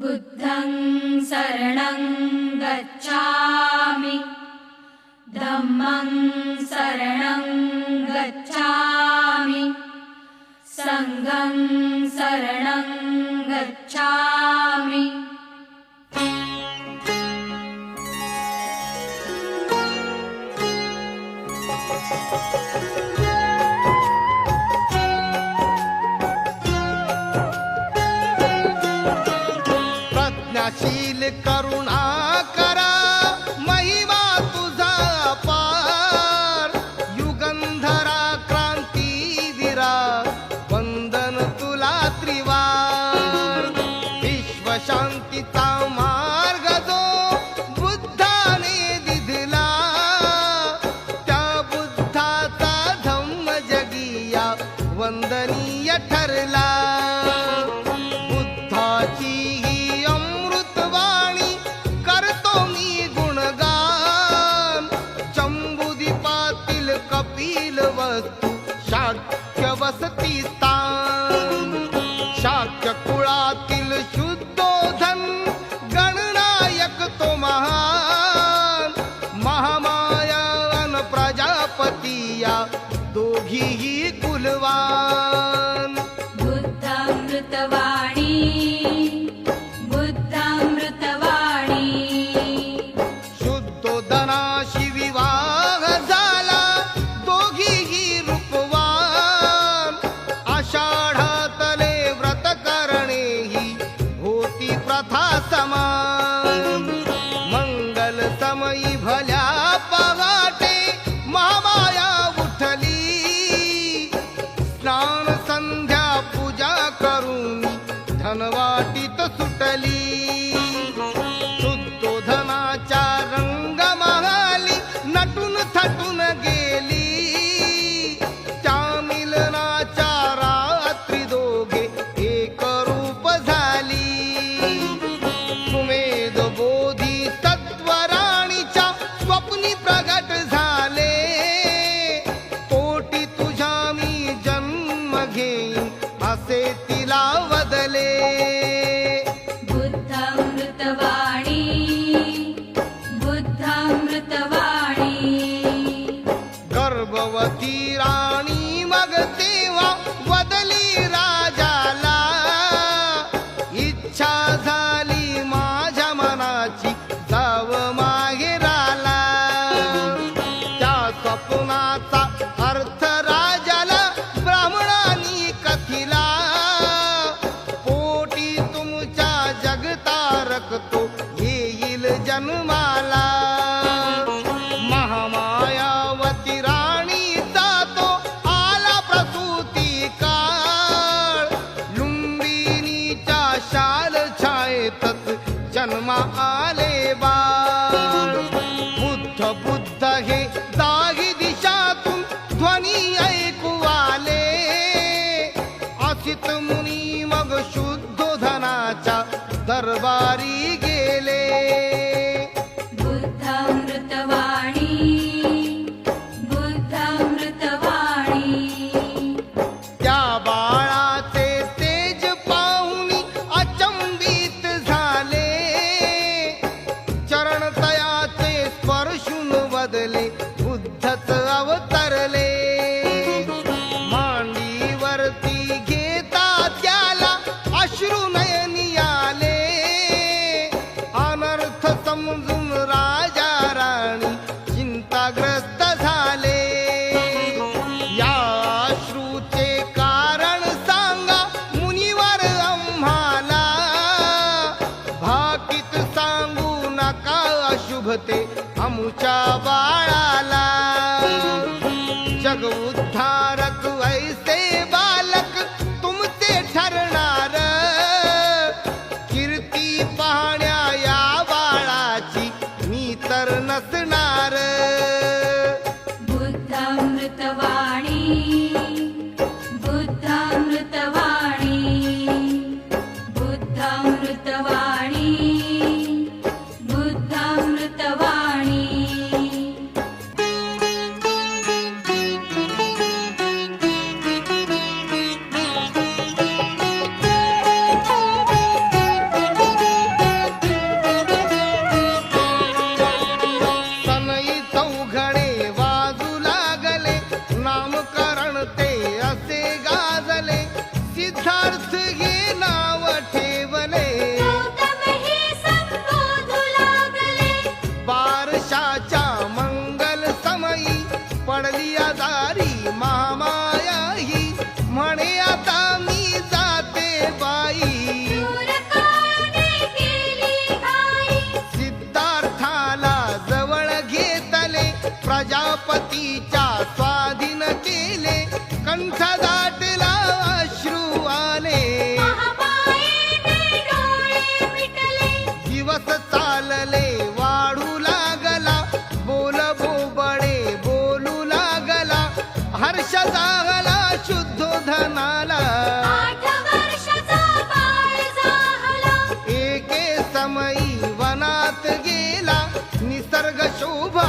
बुद्धं शरणं गच्छामि। धम्मं शरणं गच्छामि। सङ्घं शरणं गच्छामि प्रज्ञाशील करुणा करा महिमा तुझा पार. युगंधरा क्रांती विरा वंदन तुला त्रिवार. विश्वशांतीचा मा शाक्य वसती स्थान शाक्य कुळातील शुद्धोधन गणनायक तो महान. महामायान प्रजापतीया दोघीही स्नान संध्या पूजा करून धनवाटीत सुटली. जन्मा आले बाळ. बुद्ध बुद्ध हे दाही दिशातून ध्वनी ऐकू आले असित मुनी मग शुद्धोधनाच्या दरबारी बुद्धच अवतरले. मांडीवरती घेता त्याला अश्रू नयनी आले. अनर्थ समजून राजा राणी चिंताग्रस्त झाले. या अश्रूचे कारण सांगा मुनिवर आम्हाला. भाकीत सांगू नका अशुभते आमुच्या बाळाला. बुद्धामृतवाणी सिद्धार्थ हे नाव ठेवले. बारशाच्या मंगल समयी पडली आजारी महामाया ही म्हणे आता मी जाते बाई? सिद्धार्थाला जवळ घेतले प्रजापतीच्या दिवस चालले वाढू लागला. बोल बोबळे बोलू लागला. हर्ष जागला शुद्ध धनाला. एके समयी वनात गेला. निसर्ग शोभा